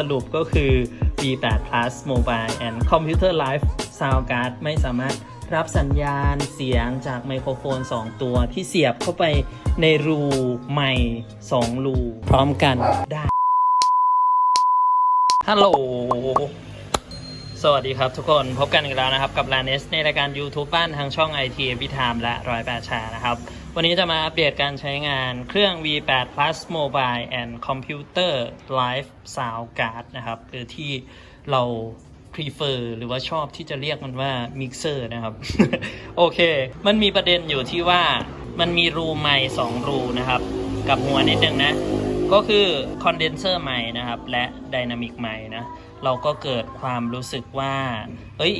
สรุปก็คือ V8 Plus Mobile and Computer Live Sound Card ไม่สามารถรับสัญญาณเสียงจากไมโครโฟน 2 ตัวที่เสียบเข้าไปในรูใหม่2รู พร้อมกันได้ ฮัลโหล สวัสดีครับทุกคนพบกันอีกแล้วนะครับ กับลาเนสในรายการ YouTube บ้านทางช่อง IT Every Time และร้อยแปดชานะครับ วันนี้จะมาอัปเดตการใช้งานเครื่อง V8 Plus Mobile and Computer Live Sound Card นะครับ หรือที่เรา prefer หรือว่าชอบที่จะเรียกมันว่า mixer นะครับ โอเค มันมีประเด็นอยู่ที่ว่ามันมีรูไมค์สองรูนะครับ กับหัวนิดนึงนะ ก็คือคอนเดนเซอร์ใหม่นะครับ และไดนามิกใหม่นะ เราก็เกิดความรู้สึกว่าเอ้ย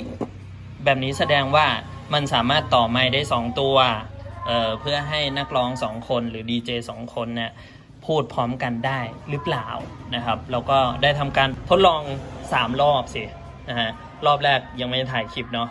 แบบนี้แสดงว่ามันสามารถต่อไมค์ได้ 2 ตัว เเพื่อให้นักร้อง2คนหรือดีเจสองคนเนี่ยพูดพร้อมกันได้หรือเปล่านะครับ แล้วก็ได้ทำการทดลอง 3 รอบสินะฮะรอบแรกยังไม่ถ่ายคลิปเนาะ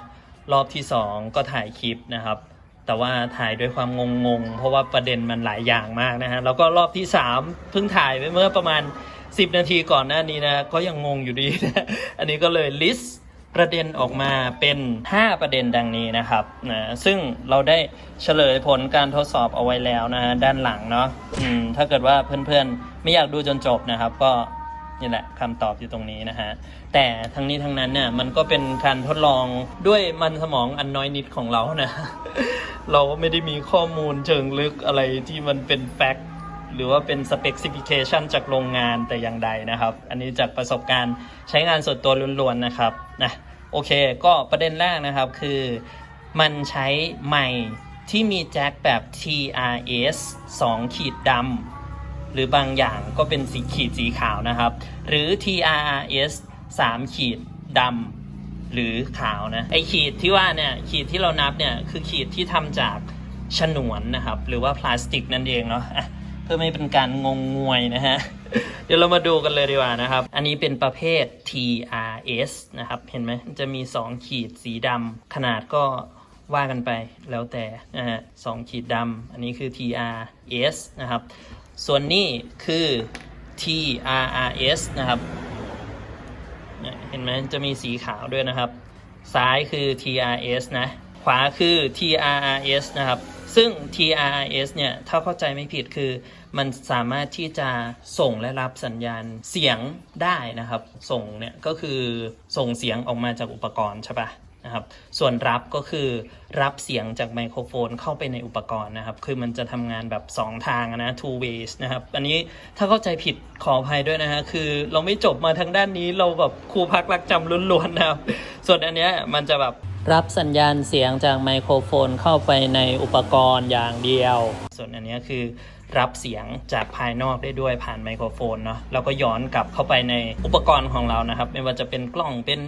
รอบที่ 2 ก็ถ่ายคลิปนะครับ แต่ว่าถ่ายด้วยความงงๆ เพราะว่าประเด็นมันหลายอย่างมากนะฮะแล้วก็รอบที่ 3 เพิ่งถ่ายไปเมื่อประมาณ 10 นาทีก่อนหน้านี้นะก็ยังงงอยู่ดีนะอันนี้ก็เลยลิสต์ ประเด็นออกมาเป็น 5 ประเด็นดังนี้นะครับนะซึ่งเราได้เฉลยผลการทดสอบเอาไว้แล้วนะฮะด้านหลังเนาะอืมถ้าเกิดว่าเพื่อนๆ ไม่อยากดูจนจบนะครับ ก็นี่แหละคำตอบอยู่ตรงนี้นะฮะแต่ทั้งนี้ทั้งนั้นเนี่ยมันก็เป็นการทดลองด้วยมันสมองอันน้อยนิดของเรานะ เราก็ไม่ได้มีข้อมูลเชิงลึกอะไรที่มันเป็นแฟกต์ หรือว่าเป็น specification จากโรงงานแต่อย่างใดนะครับ อันนี้จากประสบการณ์ใช้งานส่วนตัวล้วนๆนะครับนะโอเค ก็ประเด็นแรกนะครับคือมันใช้ไมค์ที่มีแจ็คแบบ TRS 2 ขีดดำหรือบางอย่างก็เป็นสีขีดสีขาวนะครับ หรือ TRS 3 ขีดดำหรือขาวนะ ไอขีดที่ว่าเนี่ยขีดที่เรานับเนี่ยคือขีดที่ทำจากฉนวนนะครับ หรือว่าพลาสติกนั่นเองเนาะ พื่อไม่เป็นการงงงวยนะฮะ เดี๋ยวเรามาดูกันเลยดีกว่านะครับ อันนี้เป็นประเภท TRS นะครับ เห็นไหมจะมี 2 ขีดสีดำขนาดก็ว่ากันไปแล้วแต่นะฮะสองขีดดำอันนี้คือ TRS นะครับ ส่วนนี้คือ TRRS นะครับเนี่ยเห็นไหมจะมีสีขาวด้วยนะครับ ซ้ายคือ TRS นะ ขวาคือ TRRS นะครับ ซึ่ง TRRS เนี่ย ถ้าเข้าใจไม่ผิดคือ มันสามารถที่จะส่งและรับสัญญาณเสียงได้นะครับ ส่งเนี่ยก็คือส่งเสียงออกมาจากอุปกรณ์ใช่ปะนะครับ ส่วนรับก็คือรับเสียงจากไมโครโฟนเข้าไปในอุปกรณ์นะครับ คือมันจะทำงานแบบ 2 ทางนะ two ways นะครับ อันนี้ถ้าเข้าใจผิดขออภัยด้วยนะฮะ คือเราไม่จบมาทางด้านนี้เราแบบครูพักรักจำล้วนๆนะครับ ส่วนอันเนี้ยมันจะแบบรับสัญญาณเสียงจากไมโครโฟนเข้าไปในอุปกรณ์อย่างเดียว ส่วนอันนี้คือ รับเสียงจากภายนอกได้ด้วยผ่านไมโครโฟนเนาะแล้วก็ย้อนกลับเข้าไปในอุปกรณ์ของเรานะครับ ไม่ว่าจะเป็นกล้องเป็น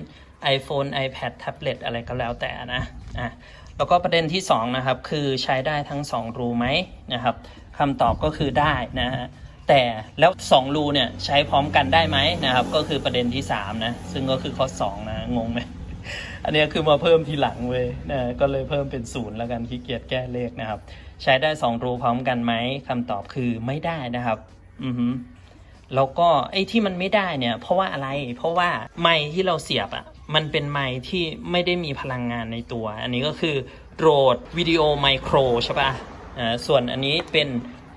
iPhone iPad แท็บเล็ตอะไรก็แล้วแต่นะอะแล้วก็ประเด็นที่2นะครับคือใช้ได้ทั้ง 2 รูไหมนะครับคำตอบก็คือได้นะฮะแต่แล้ว2รูเนี่ยใช้พร้อมกันได้ไหมนะครับ ก็คือประเด็นที่3นะซึ่งก็คือข้อ2นะงงไหม อันนี้คือมาเพิ่มทีหลังเว้ยนะก็เลยเพิ่มเป็นศูนย์แล้วกันขี้เกียจแก้เลขนะครับ ใช้ได้2รูพร้อมกันไหมคำตอบคือไม่ได้นะครับ อือฮึแล้วก็ไอ้ที่มันไม่ได้เนี่ย เพราะว่าอะไร เพราะว่าไมค์ที่เราเสียบอะ่ะมันเป็นไมค์ที่ไม่ได้มีพลังงานในตัว อันนี้ก็คือโรดวิดีโอไมโครใช่ปะ่ะอ่าส่วนอันนี้เป็น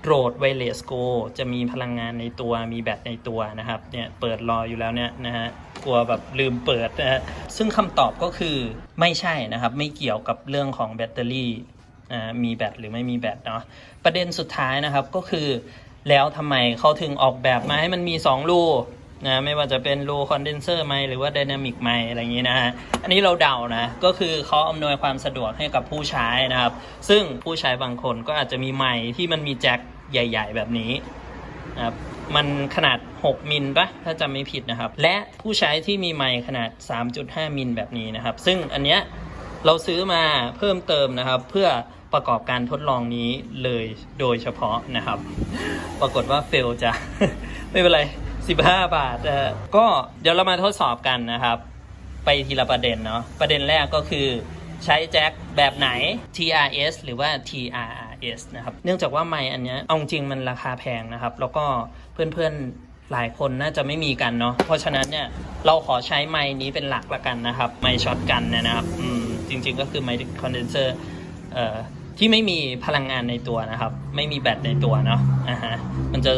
โรดไวเลสโกจะมีพลังงานในตัวมีแบตในตัวนะครับเนี่ยเปิดรออยู่แล้วเนี่ยนะฮะกลัวแบบลืมเปิดนะฮะซึ่งคำตอบก็คือไม่ใช่นะครับ ไม่เกี่ยวกับเรื่องของแบตเตอรี่อ่ามีแบตหรือไม่มีแบตเนาะประเด็นสุดท้ายนะครับก็คือ แล้วทำไมเขาถึงออกแบบมาให้มันมี 2 รูนะไม่ว่าจะเป็นรูคอนเดนเซอร์ไมหรือว่าไดนามิกไมอะไรอย่างนี้นะฮะอันนี้เราเดานะ ก็คือเขาอำนวยความสะดวกให้กับผู้ใช้นะครับ ซึ่งผู้ใช้บางคนก็อาจจะมีไมค์ที่มันมีแจ็ค ใหญ่ ๆ แบบนี้นะครับมันขนาด 6 มิลปะถ้าจำไม่ผิดนะครับ และผู้ใช้ที่มีไมค์ขนาด 3.5 มิลแบบนี้นะครับ ซึ่งอันเนี้ยเราซื้อมาเพิ่มเติมนะครับ เพื่อประกอบการทดลองนี้เลยโดยเฉพาะนะครับ ปรากฏว่าเฟลจะ ไม่เป็นไร 15 บาทเออก็เดี๋ยวเรามาทดสอบกันนะครับ ไปทีละประเด็นเนาะประเด็นแรกก็คือใช้แจ็คแบบไหน TRS หรือว่า T-R S นะครับ เนื่องจากว่าไมค์อันเนี้ยเอาจริงมันราคาแพงนะครับ แล้วก็เพื่อนๆหลายคนน่าจะไม่มีกันเนาะ เพราะฉะนั้นเนี่ยเราขอใช้ไม้นี้เป็นหลักละกันนะครับ ไม้ช็อตกันนะครับอืมจริงๆก็คือไม้คอนเดนเซอร์เอ่อที่ไม่มีพลังงานในตัวนะครับ ไม่มีแบตในตัวเนาะอ่าฮะมันจะ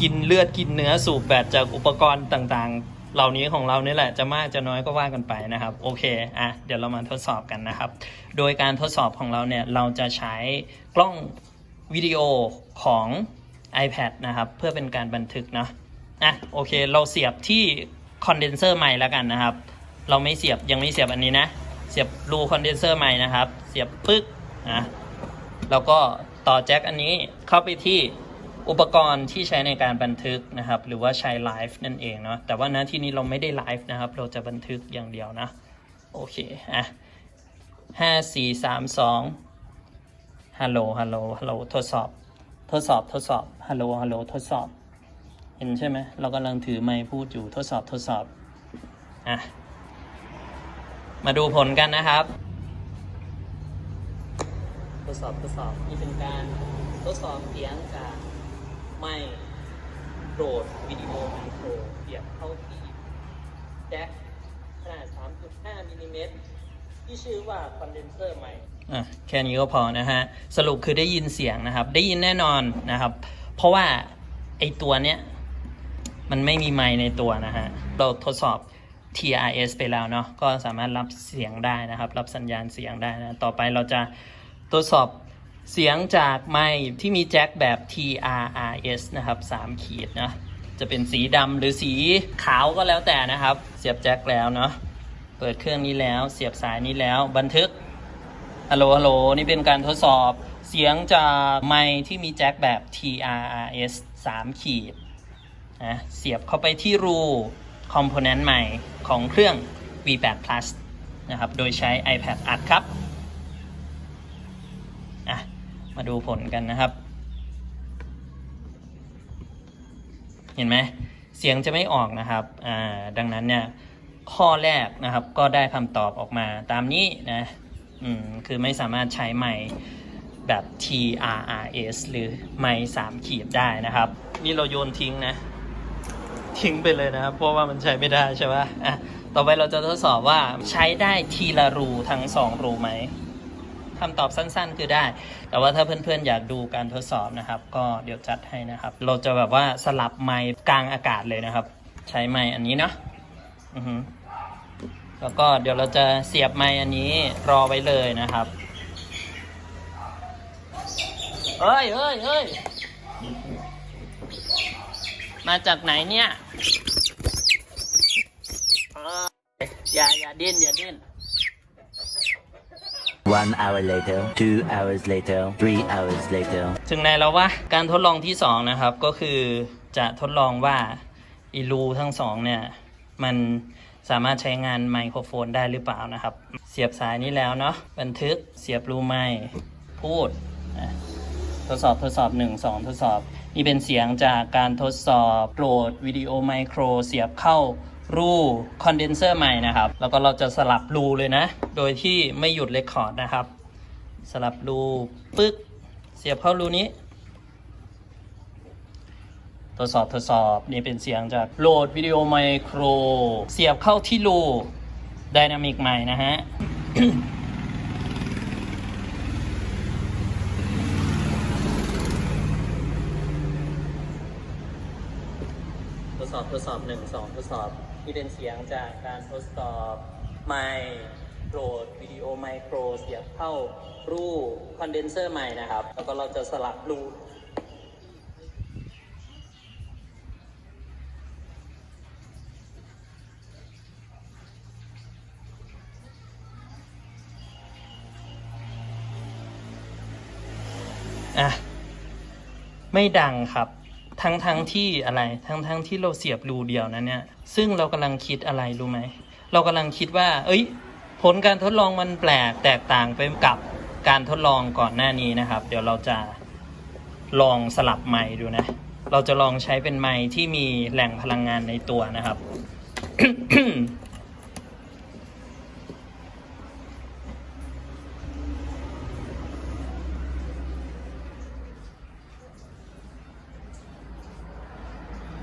กินเลือดกินเนื้อสูบแบตจากอุปกรณ์ต่างๆ เหล่านี้ของเราเนี่แหละจะมากจะน้อยก็ว่ากันไปนะครับโอเคอะเดี๋ยวเรามาทดสอบกันนะครับ โดยการทดสอบของเราเนี่ยเราจะใช้กล้องวิดีโอของ iPad นะครับ เพื่อเป็นการบันทึกเนาะอะโอเค เราเสียบที่คอนเดนเซอร์ใหม่แล้วกันนะครับ เราไม่เสียบยังไม่เสียบอันนี้นะ เสียบรูคอนเดนเซอร์ใหม่นะครับ เสียบปึ๊กนะแล้วก็ต่อแจ็คอันนี้เข้าไปที่ อุปกรณ์ที่ใช้ในการบันทึกนะครับ หรือว่าใช้ไลฟ์นั่นเองเนาะแต่ว่านะที่นี้เราไม่ได้ไลฟ์นะครับ เราจะบันทึกอย่างเดียวนะ โอเคอะห้าสี่สามสองฮัลโหลฮัลโหลฮัลโหลทดสอบ ทดสอบทดสอบฮัลโหลฮัลโหลทดสอบ เห็นใช่ไหมเรากำลังถือไมค์พูดอยู่ทดสอบทดสอบอะมาดูผลกันนะครับ ทดสอบทดสอบนี่เป็นการทดสอบเสียงจาก ไม่โปรดวิดีโอไมโครเสียบเข้าที่แจ็คขนาด 3.5มิลลิเมตรที่ชื่อว่าคอนเดนเซอร์ใหม่อะแค่นี้ก็พอนะฮะ สรุปคือได้ยินเสียงนะครับ ได้ยินแน่นอนนะครับ เพราะว่าไอตัวเนี้ย มันไม่มีไมค์ในตัวนะฮะ เราทดสอบ TRS ไปแล้วเนาะก็สามารถรับเสียงได้นะครับ รับสัญญาณเสียงได้นะ ต่อไปเราจะทดสอบ เสียงจากไมค์ที่มีแจ็คแบบ TRRS นะครับ 3 ขีดนะจะเป็นสีดำหรือสีขาวก็แล้วแต่นะครับ เสียบแจ็คแล้วเนาะเปิดเครื่องนี้แล้ว เสียบสายนี้แล้ว บันทึกฮัลโหลฮัลโหลนี่เป็นการทดสอบเสียงจากไมค์ที่มีแจ็คแบบ TRRS 3 ขีดนะเสียบเข้าไปที่รูคอมโพเนนต์ใหม่ของเครื่อง V8 Plus นะครับ โดยใช้ iPad อัดครับ มาดูผลกันนะครับ เห็นไหมเสียงจะไม่ออกนะครับอ่าดังนั้นเนี่ยข้อแรกนะครับก็ได้คำตอบออกมาตามนี้นะอืมคือไม่สามารถใช้ไมค์แบบ TRRS หรือไมค์3ขีดได้นะครับ นี่เราโยนทิ้งนะ ทิ้งไปเลยนะครับ เพราะว่ามันใช้ไม่ได้ใช่ปะอะต่อไปเราจะทดสอบว่าใช้ได้ทีละรูทั้งสองรูไหม คำตอบสั้นๆ คือได้ แต่ว่าถ้าเพื่อนๆ อยากดูการทดสอบนะครับ ก็เดี๋ยวจัดให้นะครับ เราจะแบบว่าสลับไมค์กลางอากาศเลยนะครับ ใช้ไมค์อันนี้เนาะอือฮึแล้วก็เดี๋ยวเราจะเสียบไมค์อันนี้รอไว้เลยนะครับเฮ้ยเฮ้ยเฮ้ยมาจากไหนเนี่ยอย่าอย่าดิ้นอย่าดิ้น One hour later, two hours later, three hours later. ถึงไหนแล้ววะการทดลองที่สองนะครับ ก็คือจะทดลองว่าอีรูทั้งสองเนี่ย มันสามารถใช้งานไมโครโฟนได้หรือเปล่านะครับ เสียบสายนี้แล้วเนาะบันทึกเสียบรูไมค์พูด ทดสอบทดสอบหนึ่งสองทดสอบ นี่เป็นเสียงจากการทดสอบโปรดวิดีโอไมโครเสียบเข้า รูคอนเดนเซอร์ใหม่นะครับ แล้วก็เราจะสลับรูเลยนะ โดยที่ไม่หยุดเรคคอร์ดนะครับ สลับรูปึ๊กเสียบเข้ารูนี้ ทดสอบทดสอบนี่เป็นเสียงจากโหลดวิดีโอไมโคร เสียบเข้าที่รูไดนามิกใหม่นะฮะทดสอบทดสอบหนึ่งสองทดสอบ นี่เป็นเสียงจากการทดสอบไมโครวิดีโอไมโครเสียบเข้ารูคอนเดนเซอร์ใหม่นะครับ แล้วก็เราจะสลับรูอะ ไม่ดังครับ ทั้งทั้งที่อะไรทั้งทั้งที่เราเสียบรูเดียวนะเนี่ยซึ่งเรากำลังคิดอะไรรู้ไหมเรากำลังคิดว่า เอ้ย ผลการทดลองมันแปลกแตกต่างไปกับการทดลองก่อนหน้านี้นะครับ เดี๋ยวเราจะลองสลับไม้ดูนะ เราจะลองใช้เป็นไม้ที่มีแหล่งพลังงานในตัวนะครับ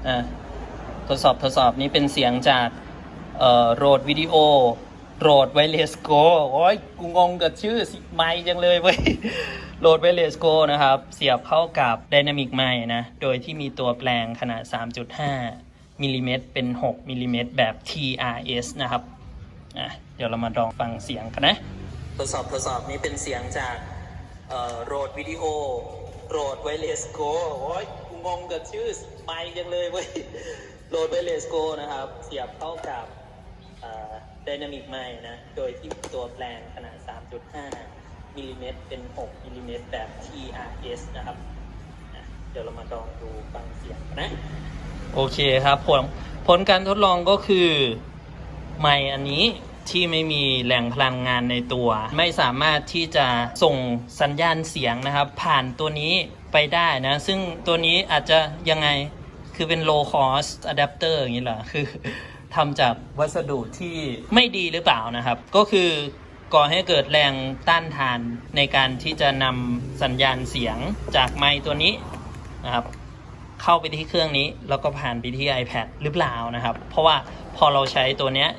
อะทดสอบทดสอบนี่เป็นเสียงจากเอ่อโรดวิดีโอโรดไวเลสโกโอ้ยกูงงกับชื่อสิไมค์จังเลยเว้ยโหลดไวเลสโกนะครับ เสียบเข้ากับ Dynamic m i c นะ โดยที่มีตัวแปลงขนาด 3.5มิลลิเมตรเป็น 6มิลลิเมตรแบบ TRS นะครับอะเดี๋ยวเรามาลองฟังเสียงกันนะ ทดสอบทดสอบนี้เป็นเสียงจากเอ่อโรดวิดีโอโรดไวเลสโกโอ้ย งงกับชื่อไมค์จังเลยเว้ยโรดไวเลสโกนะครับ เสียบเข้ากับไดนามิกไมค์นะ โดยที่ตัวแปลงขนาด 3.5มิลลิเมตรเป็น 6มิลลิเมตรแบบ TRS นะครับเดี๋ยวเรามาลองดูฟังเสียงนนะโอเคครับผลผลการทดลองก็คือไมค์อันนี้ที่ไม่มีแหล่งพลังงานในตัว ไม่สามารถที่จะส่งสัญญาณเสียงนะครับ ผ่านตัวนี้ ไปได้นะ ซึ่งตัวนี้อาจจะยังไงคือเป็น low cost adapter อย่างนี้เหรอคือทำจากวัสดุที่ไม่ดีหรือเปล่านะครับ ก็คือก่อให้เกิดแรงต้านทานในการที่จะนำสัญญาณเสียงจากไมค์ตัวนี้นะครับ เข้าไปที่เครื่องนี้ แล้วก็ผ่านไปที่ iPad หรือเปล่านะครับ เพราะว่าพอเราใช้ตัวเนี้ย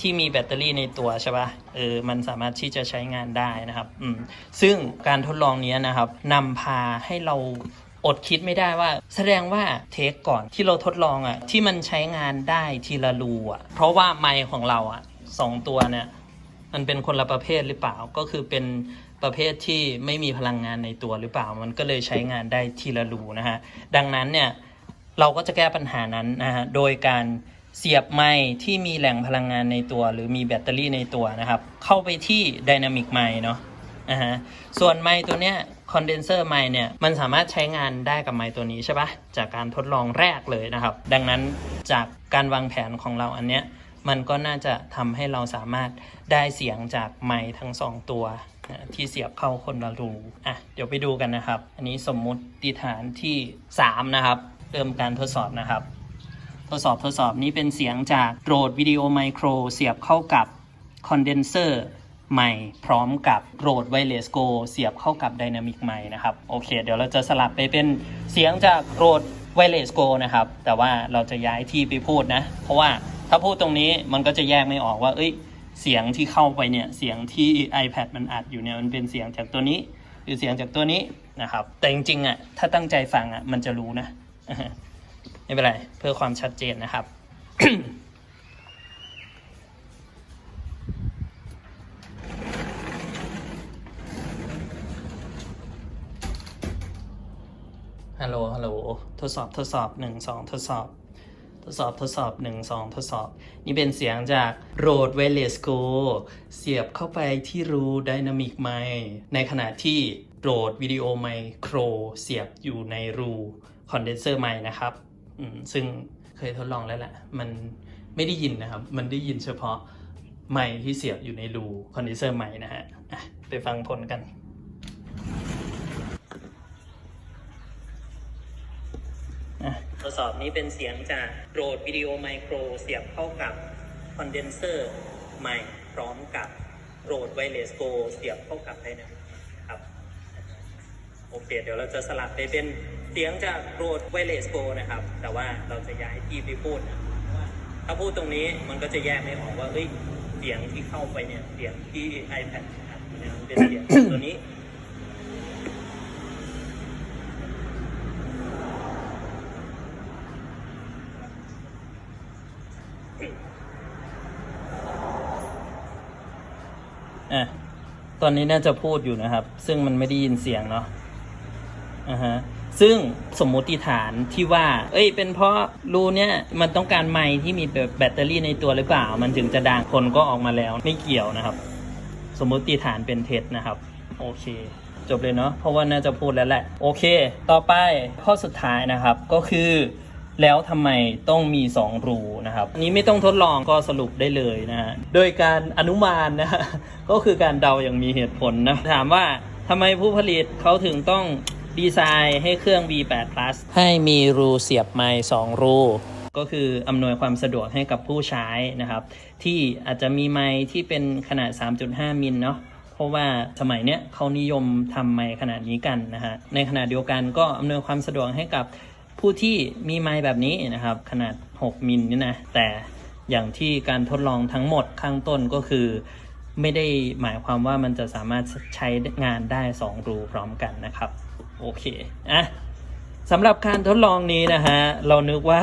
ที่มีแบตเตอรี่ในตัวใช่ปะ่ะเออมันสามารถที่จะใช้งานได้นะครับอืมซึ่งการทดลองนี้นะครับนำพาให้เราอดคิดไม่ได้ว่า แสดงว่าเทคก่อนที่เราทดลองอะ่ะที่มันใช้งานได้ทีละรูอะ่ะเพราะว่าไมค์ของเราอะ่ะสองตัวเนี่ยมันเป็นคนละประเภทหรือเปล่าก็คือเป็นประเภทที่ไม่มีพลังงานในตัวหรือเปล่า มันก็เลยใช้งานได้ทีละรูนะฮะดังนั้นเนี่ยเราก็จะแก้ปัญหานั้นนะฮะโดยการ เสียบไม้ที่มีแหล่งพลังงานในตัว หรือมีแบตเตอรี่ในตัวนะครับ เข้าไปที่ Dynamic ไมค์เนาะนะฮะส่วนไมค์ตัวเนี้ยคอนเดนเซอร์ไมค์เนี่ยมันสามารถใช้งานได้กับไมค์ตัวนี้ใช่ปะจากการทดลองแรกเลยนะครับ ดังนั้นจากการวางแผนของเราอันเนี้ยมันก็น่าจะทำให้เราสามารถได้เสียงจากไมค์ทั้งสองตัวที่เสียบเข้าคนละรูอะเดี๋ยวไปดูกันนะครับ อันนี้สมมุติฐานที่ 3 นะครับ เริ่มการทดสอบนะครับ ทดสอบทดสอบนี้เป็นเสียงจากโรดวิดีโอไมโครเสียบเข้ากับคอนเดนเซอร์ไมค์พร้อมกับโรดไวเลสโกเสียบเข้ากับไดนามิกไมค์นะครับ โอเค เดี๋ยวเราจะสลับไปเป็นเสียงจากโรดไวเลสโกนะครับ แต่ว่าเราจะย้ายที่ไปพูดนะ เพราะว่าถ้าพูดตรงนี้มันก็จะแยกไม่ออกว่า เอ้ย เสียงที่เข้าไปเนี่ย เสียงที่ iPad มันอัดอยู่เนี่ย มันเป็นเสียงจากตัวนี้ หรือเสียงจากตัวนี้นะครับ แต่จริงๆอะถ้าตั้งใจฟังอะมันจะรู้นะ ไม่เป็นไร เพื่อความชัดเจนนะครับ ฮัลโหล ฮัลโหล ทดสอบ ทดสอบหนึ่งสองทดสอบ ทดสอบ ทดสอบหนึ่งสองทดสอบ นี่เป็นเสียงจาก Rode Wireless Go เสียบเข้าไปที่รู Dynamic Mic ในขณะที่ Rode Video Micro เสียบอยู่ในรู Condenser Mic นะครับ ซึ่งเคยทดลองแล้วแหละ มันไม่ได้ยินนะครับ มันได้ยินเฉพาะไมค์ที่เสียบอยู่ในรู Condenser Mic นะฮะไปฟังผลกันทดสอบนี้เป็นเสียงจากโรดวิดีโอไมโครเสียบเข้ากับคอนเดนเซอร์ไมค์พร้อมกับโรดไวเลสโกเสียบเข้ากับไดนามิกครับ โอเค เดี๋ยวเราจะสลับไปเป็น เสียงจากโรดไวเลสโกนะครับ แต่ว่าเราจะย้ายที่ไปพูดนะถ้าพูดตรงนี้มันก็จะแยกไม่ออกว่าเฮ้ยเสียงที่เข้าไปเนี่ยเสียงที่ iPad อัดเนี่ยมันเป็นเสียงตัวนี้อะตอนนี้น่าจะพูดอยู่นะครับ ซึ่งมันไม่ได้ยินเสียงเนาะอ่าฮะ ซึ่งสมมุติฐานที่ว่า เอ้ย เป็นเพราะรูเนี้ยมันต้องการไมค์ที่มีแบบแบตเตอรี่ในตัวหรือเปล่า มันถึงจะดังคนก็ออกมาแล้วไม่เกี่ยวนะครับ สมมุติฐานเป็นเท็จนะครับ โอเค จบเลยเนาะเพราะว่าน่าจะพูดแล้วแหละ โอเค ต่อไปข้อสุดท้ายนะครับก็คือแล้วทำไมต้องมี 2 รูนะครับอันนี้ไม่ต้องทดลองก็สรุปได้เลยนะฮะโดยการอนุมานนะก็คือการเดาอย่างมีเหตุผลนะถามว่าทำไมผู้ผลิตเขาถึงต้อง ดีไซน์ให้เครื่อง V8 Plus ให้มีรูเสียบไมค์2รู ก็คืออำนวยความสะดวกให้กับผู้ใช้นะครับ ที่อาจจะมีไมค์ที่เป็นขนาด 3.5 มิลเนาะเพราะว่าสมัยเนี้ยเขานิยมทำไมค์ขนาดนี้กันนะฮะ ในขณะเดียวกันก็อำนวยความสะดวกให้กับผู้ที่มีไมค์แบบนี้นะครับ ขนาด 6 มิลนี่นะ แต่อย่างที่การทดลองทั้งหมดข้างต้นก็คือ ไม่ได้หมายความว่ามันจะสามารถใช้งานได้ 2 รูพร้อมกันนะครับ โอเคอะสำหรับการทดลองนี้นะฮะ เรานึกว่า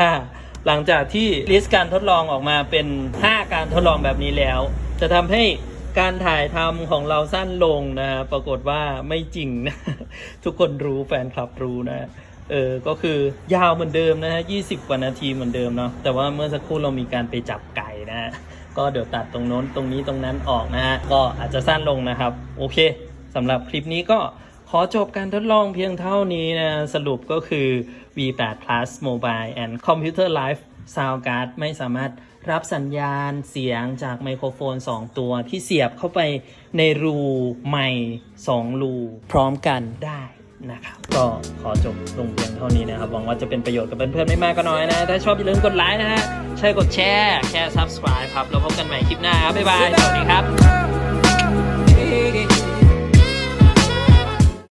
หลังจากที่ลิสต์การทดลองออกมาเป็น 5 การทดลองแบบนี้แล้ว จะทำให้การถ่ายทำของเราสั้นลงนะฮะปรากฏว่าไม่จริงนะ ทุกคนรู้แฟนคลับรู้นะ เออ ก็คือยาวเหมือนเดิมนะฮะ20กว่านาทีเหมือนเดิมเนาะ แต่ว่าเมื่อสักครู่เรามีการไปจับไก่นะฮะ ก็เดี๋ยวตัดตรงโน้นตรงนี้ตรงนั้นออกนะฮะ ก็อาจจะสั้นลงนะครับ โอเคสำหรับคลิปนี้ก็ อจบการทดลองเพียงเท่านี้นะ สรุปก็คือ V8 Plus Mobile and Computer Live Sound Card ไม่สามารถรับสัญญาณเสียงจากไมโครโฟน 2 ตัวที่เสียบเข้าไปในรูไมค์2รูพร้อมกันได้นะครับก็ขอจบลงเพียงเท่านี้นะครับ หวังว่าจะเป็นประโยชน์กับเพื่อนๆไม่มากก็น้อยนะ ถ้าชอบอย่าลืมกดไลค์นะฮะใช่กดแชร์แค่ subscribe ครับ แล้วพบกันใหม่คลิปหน้าครับบ๊ายบาย สวัสดีครับ